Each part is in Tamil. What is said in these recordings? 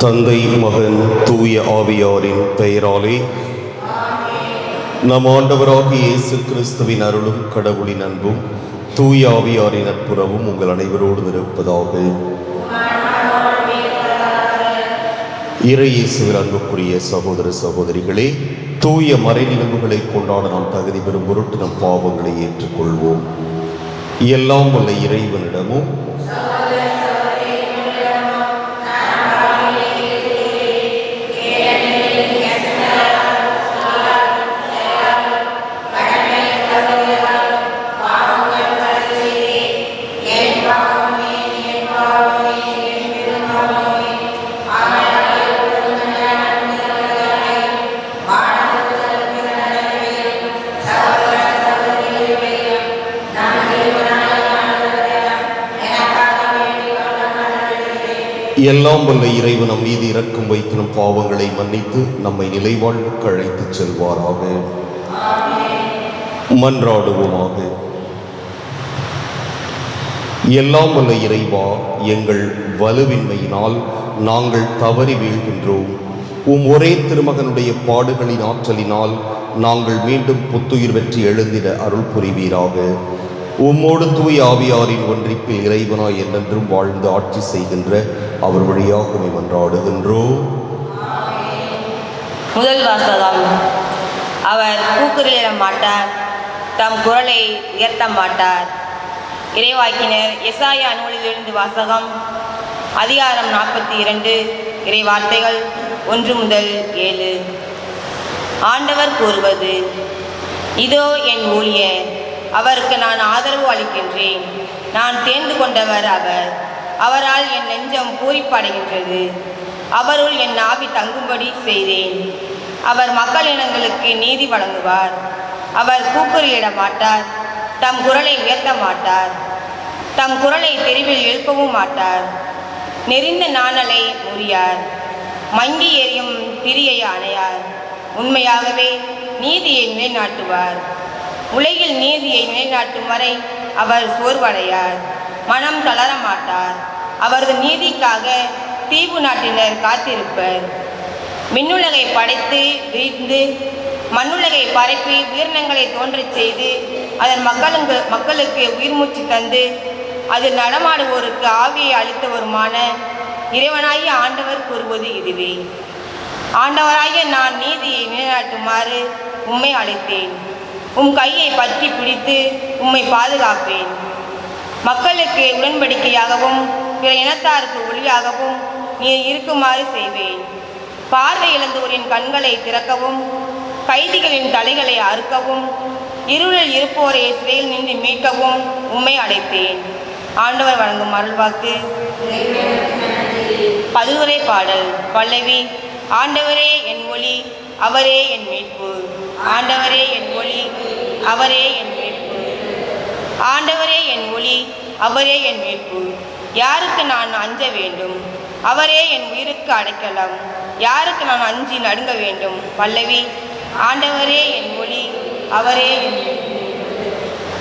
தந்தை மகன் தூய ஆவியாரின் பெயராலே நம் ஆண்டவராகிய இயேசு கிறிஸ்துவின் அருளும் கடவுளின் அன்பும் தூய ஆவியாரின் நட்புறவும் உங்கள் அனைவரோடும் இருப்பதாக இறையேசுவில் அன்புக்குரிய சகோதர சகோதரிகளே தூய மறை நிகழ்வுகளை கொண்டாட நாம் தகுதி பெறும் பொருட்டு நம் பாவங்களை ஏற்றுக்கொள்வோம். எல்லாம் வல்ல இறைவனிடமும் எல்லாம் வல்ல இறைவன் நம் மீது இரக்கம் வைத்து நம் பாவங்களை மன்னித்து நம்மை நிலைவாழ்வுக்கு அழைத்துச் செல்வாராக. மன்றாடுவோமாக. எல்லாம் வல்ல இறைவா எங்கள் வலுவின்மையினால் நாங்கள் தவறி வீழ்கின்றோம். உம் ஒரே திருமகனுடைய பாடுகளின் ஆற்றலினால் நாங்கள் மீண்டும் புத்துயிர் வெற்றி எழுந்திட அருள் புரிவீராக. உம்மோடு தூய் ஆவியாரின் ஒன்றிப்பில் இறைவனாய் என்றென்றும் வாழ்ந்து ஆட்சி செய்கின்ற அவர் வழியாக உம்மை மன்றாடுகின்றோம். முதல் வாசகம். அவர் கூக்குரலிட மாட்டார் தம் குரலை உயர்த்த மாட்டார். இறைவாக்கினர் எசாயா நூலிலிருந்து வாசகம். அதிகாரம் நாற்பத்தி இரண்டு இறை வார்த்தைகள் ஒன்று முதல் ஏழு. ஆண்டவர் கூறுவது இதோ என் ஊழியர் அவருக்கு நான் ஆதரவு அளிக்கின்றேன். நான் தேர்ந்து கொண்டவர் அவர். அவரால் என் நெஞ்சம் பூரிப்படைகின்றது. அவருள் என் ஆவி தங்கும்படி செய்தேன். அவர் மக்களினங்களுக்கு நீதி வழங்குவார். அவர் கூக்குரலிட மாட்டார். தம் குரலை உயர்த்த மாட்டார். தம் குரலை தெருவில் எழுப்பவும் மாட்டார். நெறிந்த நாணலை முறியார். மங்கி எறியும் திரியை அணையார் உண்மையாகவே நீதியை நிலைநாட்டுவார். உலகில் நீதியை நிலைநாட்டும் வரை அவர் சோர்வடையார் மனம் தளர மாட்டார். அவரது நீதிக்காக தீவு நாட்டினர் காத்திருப்பர். மின்னுலகை படைத்து விரிந்து மண்ணுலகை பரப்பி உயிரினங்களை தோன்றச் செய்து அதன் மக்களுக்கு மக்களுக்கு உயிர் மூச்சு தந்து அதில் நடமாடுவோருக்கு ஆவியை அளித்தவருமான இறைவனாகிய ஆண்டவர் கூறுவது இதுவே. ஆண்டவராகிய நான் நீதியை நிலைநாட்டுமாறு உண்மை அழைத்தேன். உம் கையை பற்றி பிடித்து உம்மை பாதுகாப்பேன். மக்களுக்கு உடன்படிக்கையாகவும் பிற இனத்தாருக்கு ஒளியாகவும் நீ இருக்குமாறு செய்வேன். பார்வை இழந்தோரின் கண்களை திறக்கவும் கைதிகளின் தலைகளை அறுக்கவும் இருளில் இருப்போரை சிறையில் நின்று மீட்கவும் உம்மை அடைத்தேன் ஆண்டவர் வழங்கும் அருள்வாக்கு. பதுவுரை பாடல். பல்லவி ஆண்டவரே என் ஒளி. அவரே என் மீட்பு. ஆண்டவரே என் ஒளி. அவரே என் மீட்பு. ஆண்டவரே என் ஒளி. அவரே என் மீட்பு. யாருக்கு நான் அஞ்ச வேண்டும்? அவரே என் உயிருக்கு அடைக்கலாம். யாருக்கு நான் அஞ்சி நடுங்க வேண்டும்? பல்லவி ஆண்டவரே என் ஒளி. அவரே என்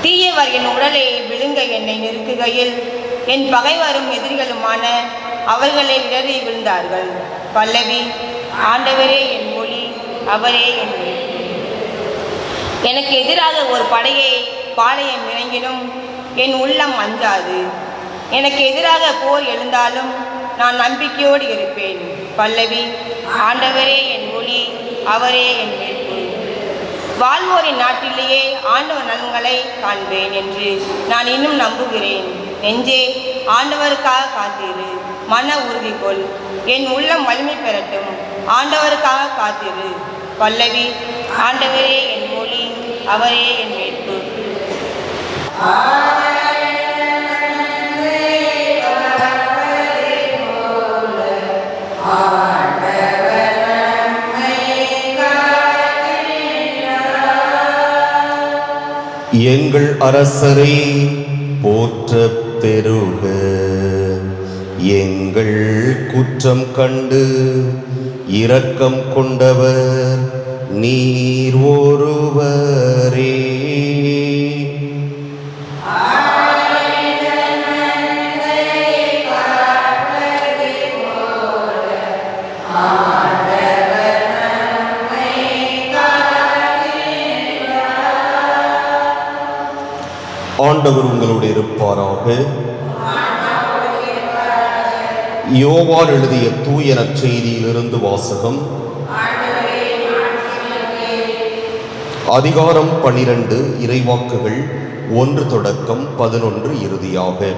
தீயவர் என் உடலை விழுங்க என்னை நெருக்குகையில் என் பகைவரும் எதிரிகளுமான அவர்களை இடறி விழுந்தார்கள். பல்லவி ஆண்டவரே என் அவரே என் எனக்கு எதிராக ஒரு படையை பாளையம் இறங்கினும் என் உள்ளம் அஞ்சாது. எனக்கு எதிராக போர் எழுந்தாலும் நான் நம்பிக்கையோடு இருப்பேன். பல்லவி ஆண்டவரே என் ஒளி அவரே என் மீட்பு. வாழ்வோரின் நாட்டிலேயே ஆண்டவர் நலன்களை காண்பேன் என்று நான் இன்னும் நம்புகிறேன். நெஞ்சே ஆண்டவருக்காக காத்திரு. மன உறுதி கொள் என் உள்ளம் வலிமை பெறட்டும். ஆண்டவருக்காக காத்திரு. பல்லவி ஆண்டவரே என் மொழி அவரே என் மீட்பு எங்கள் அரசரை போற்ற பெருக எங்கள் குற்றம் கண்டு இரக்கம் கொண்டவர் நீர் ஒருவரே. ஆண்டவர் உங்களோடு இருப்பாராக. யோவான் எழுதிய தூய நற்செய்தியிலிருந்து வாசகம். அதிகாரம் பனிரெண்டு இறைவாக்குகள் ஒன்று தொடக்கம் பதினொன்று இறுதியாக.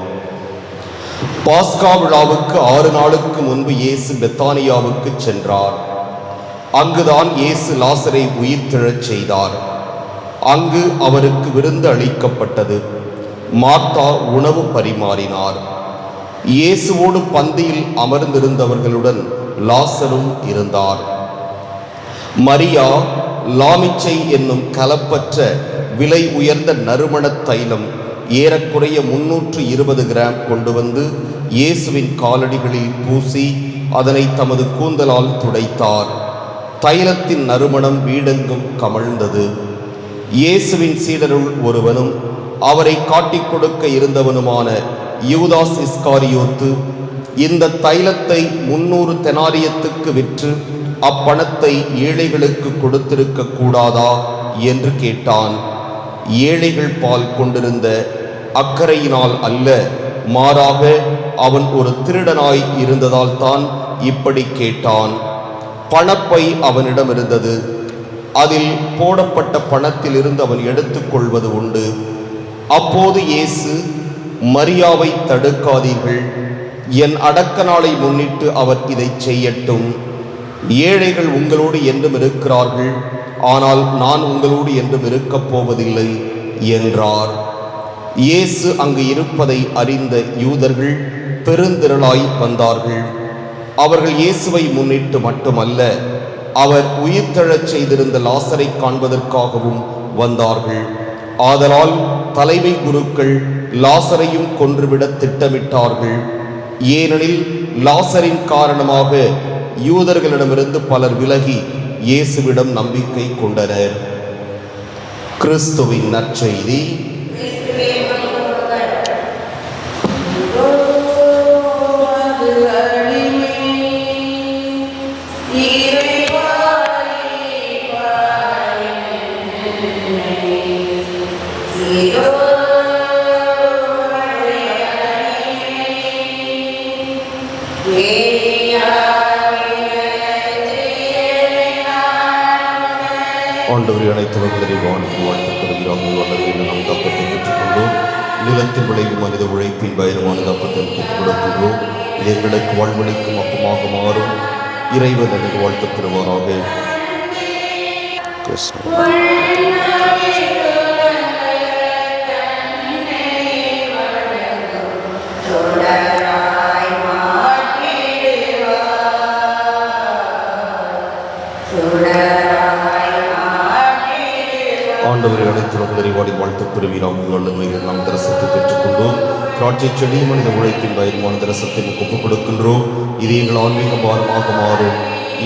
பாஸ்கா விழாவுக்கு ஆறு நாளுக்கு முன்பு இயேசு பெத்தானியாவுக்கு சென்றார். அங்குதான் இயேசு லாசரை உயிர்த்தெழச் செய்தார். அங்கு அவருக்கு விருந்து அளிக்கப்பட்டது. மார்த்தா உணவு பரிமாறினார். இயேசுவோடு பந்தியில் அமர்ந்திருந்தவர்களுடன் லாசரும் இருந்தார். மரியா லாமிச்சை என்னும் கலப்பற்ற விலை உயர்ந்த நறுமணத் தைலம் ஏறக்குறைய முன்னூற்று இருபது கிராம் கொண்டு வந்து இயேசுவின் காலடிகளில் பூசி அதனை தமது கூந்தலால் துடைத்தார். தைலத்தின் நறுமணம் வீடெங்கும் கமழ்ந்தது. இயேசுவின் சீடருள் ஒருவனும் அவரை காட்டிக் கொடுக்க இருந்தவனுமான யூதாஸ் இஸ்காரியோத்து இந்த தைலத்தை முன்னூறு தெனாரியத்துக்கு விற்று அப்பணத்தை ஏழைகளுக்கு கொடுத்திருக்க கூடாதா என்று கேட்டான். ஏழைகள் பால் கொண்டிருந்த அக்கறையினால் அல்ல மாறாக அவன் ஒரு திருடனாய் இருந்ததால் தான் இப்படி கேட்டான். பணப்பை அவனிடம் இருந்தது. அதில் போடப்பட்ட பணத்திலிருந்து அவன் எடுத்துக்கொள்வது உண்டு. அப்போது இயேசு மரியாவை தடுக்காதீர்கள். என் அடக்க நாளை முன்னிட்டு அவர் இதை செய்யட்டும். ஏழைகள் உங்களோடு என்றும் இருக்கிறார்கள். ஆனால் நான் உங்களோடு என்றும் இருக்கப் போவதில்லை என்றார். இயேசு அங்கு இருப்பதை அறிந்த யூதர்கள் பெருந்திரளாய் வந்தார்கள். அவர்கள் இயேசுவை முன்னிட்டு மட்டுமல்ல அவர் உயிர்த்தெழச் செய்திருந்த லாசரை காண்பதற்காகவும் வந்தார்கள். ஆதலால் தலைமை குருக்கள் லாசரையும் கொன்றுவிட திட்டமிட்டார்கள். ஏனெனில் லாசரின் காரணமாக யூதர்களிடமிருந்து பலர் விலகி இயேசுவிடம் நம்பிக்கை கொண்டனர். கிறிஸ்துவின் நற்செய்தி. ஆண்டவரை அனைத்தவர்களை வாழ்ந்து வாழ்த்துக்கிறார்கள் வல்லது நாம் தப்பத்தை பெற்றுக்கொண்டோம் நிலத்தில் விளையும் மனித உழைப்பின் பயணமான தப்பத்தை பெற்றுக் கொடுக்கின்றோம் இது எங்களுக்கு வாழ்வழிக்கும் அப்பமாக மாறும். இறைவன் எனக்கு வாழ்த்து பெறுவாராக ஆண்டவரை அனைத்து உங்களை வாடி வாழ்த்து பெறுவீராம் வல்லமைகள் நாம் தரசத்தை பெற்றுக்கொண்டோம். திராட்சை செடி மனித உழைப்பின் பயணமான தரசத்தை ஒப்புக் கொடுக்கின்றோம் இது எங்கள் ஆன்மீக பாரமாக மாறும்.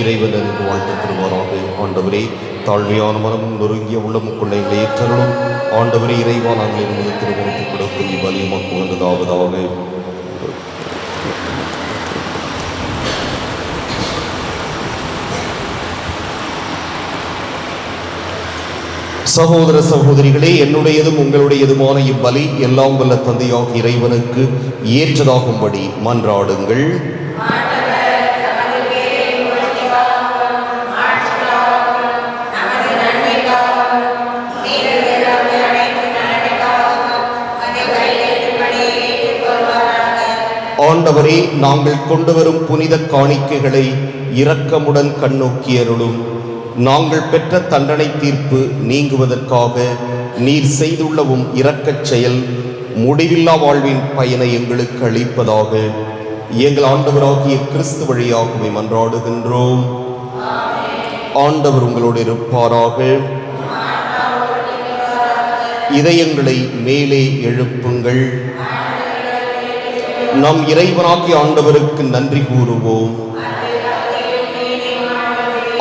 இறைவன் எனக்கு வாழ்த்து பெறுவாராக ஆண்டவரே தாழ்மையான மனமும் நொறுங்கிய உள்ளமுக்குள்ளே எங்களை ஏற்றலும் ஆண்டவரே இறைவா நாங்கள் என் திருமணத்தை கொடுக்கும் இவ்வலியமாக்கு வந்ததாவதாக சகோதர சகோதரிகளே என்னுடையதும் உங்களுடையதுமான இவ்வலி எல்லாம் வல்ல தந்தையாக இறைவனுக்கு ஏற்றதாகும்படி மன்றாடுங்கள். ஆண்டவரே நாங்கள் கொண்டு வரும் புனித காணிக்கைகளை இரக்கமுடன் கண்ணோக்கியருளும் நாங்கள் பெற்ற தண்டனை தீர்ப்பு நீங்குவதற்காக நீர் செய்துள்ளவும் இரக்கச் செயல் முடிவில்லா வாழ்வின் பயனை எங்களுக்கு அளிப்பதாக எங்கள் ஆண்டவராகிய கிறிஸ்து வழியாகவே மன்றாடுகின்றோம். ஆண்டவர் உங்களோடு இருப்பாராக. இதயங்களை மேலே எழுப்புங்கள். நம் இறைவனாகிய ஆண்டவருக்கு நன்றி கூறுவோம்.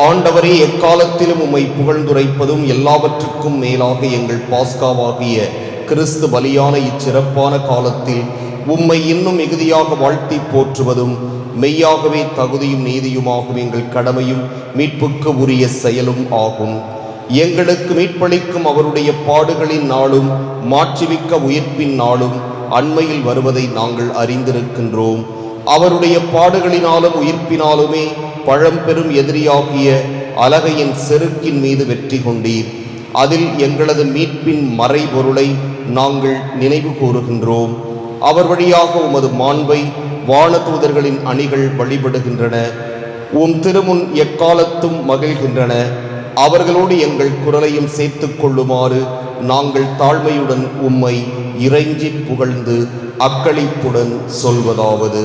ஆண்டவரே எக்காலத்திலும் உம்மை புகழ்ந்துரைப்பதும் எல்லாவற்றுக்கும் மேலாக எங்கள் பாஸ்காவாகிய கிறிஸ்து பலியான இச்சிறப்பான காலத்தில் உம்மை இன்னும் மிகுதியாக வாழ்த்தி போற்றுவதும் மெய்யாகவே தகுதியும் நீதியுமாகும் எங்கள் கடமையும் மீட்புக்கு உரிய செயலும் ஆகும். எங்களுக்கு மீட்பளிக்கும் அவருடைய பாடுகளின் நாளும் மாற்றிவிக்க உயிர்ப்பின் நாளும் அண்மையில் வருவதை நாங்கள் அறிந்திருக்கின்றோம். அவருடைய பாடுகளினாலும் உயிர்ப்பினாலுமே பழம்பெரும் எதிரியாகிய அலகையின் செருக்கின் மீது வெற்றி கொண்டீர். அதில் எங்களது மீட்பின் மறைபொருளை நாங்கள் நினைவு கூறுகின்றோம். அவர் வழியாக உமது மாண்பை வானதூதர்களின் அணிகள் வழிபடுகின்றன. உம் திருமுன் எக்காலத்தும் மகிழ்கின்றன. அவர்களோடு எங்கள் குரலையும் சேர்த்துக் கொள்ளுமாறு நாங்கள் தாழ்மையுடன் உம்மை இறைஞ்சி புகழ்ந்து அக்களிப்புடன் சொல்வதாவது.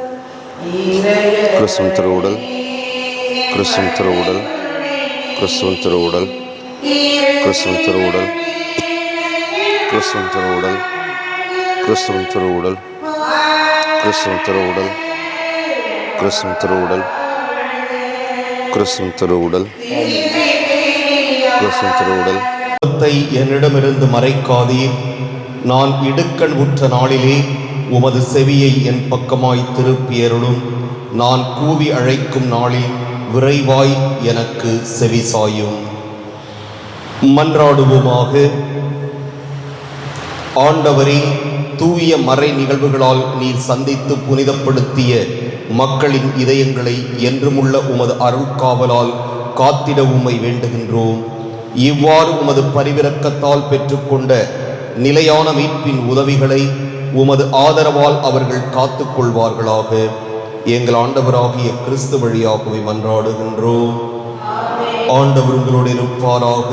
கிறிஸ்துவின் திருவுடல் கிறிஸ்துவின் திருவுடல் கிறிஸ்துவின் திருவுடல் கிறிஸ்துவின் திருவுடல் கிறிஸ்துவின் திருவுடல் கிறிஸ்துவின் திருவுடல் கிறிஸ்துவின் திருவுடல் கிறிஸ்துவின் திருவுடல் கிறிஸ்துவின் திருவுடல் கிறிஸ்துவின் திருவுடல். என்னிடமிருந்து மறைக்காதீர் நான் இடுக்கண் உற்ற நாளிலே உமது செவியை என் பக்கமாய் திருப்பியருளும் நான் கூவி அழைக்கும் நாளில் விரைவாய் எனக்கு செவி சாயும். மன்றாடுவோமாக. ஆண்டவரே தூய மறை நிகழ்வுகளால் நீர் சந்தித்து புனிதப்படுத்திய மக்களின் இதயங்களை என்றுமுள்ள உமது அருள்காவலால் காத்திட உம்மை வேண்டுகின்றோம். இவ்வாறு உமது பரிவிறக்கத்தால் பெற்றுக்கொண்ட நிலையான மீட்பின் உதவிகளை உமது ஆதரவால் அவர்கள் காத்து கொள்வார்களாக எங்கள் ஆண்டவராகிய கிறிஸ்து வழியாகவே மன்றாடுகின்றோம். ஆண்டவர் உங்களோடு இருப்பாராக.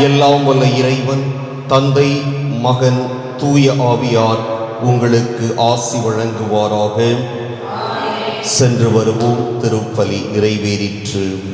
எல்லாம் வல்ல இறைவன் தந்தை மகன் தூய ஆவியார் உங்களுக்கு ஆசி வழங்குவாராக. சென்று வருவோம் திருப்பலி நிறைவேறிற்று.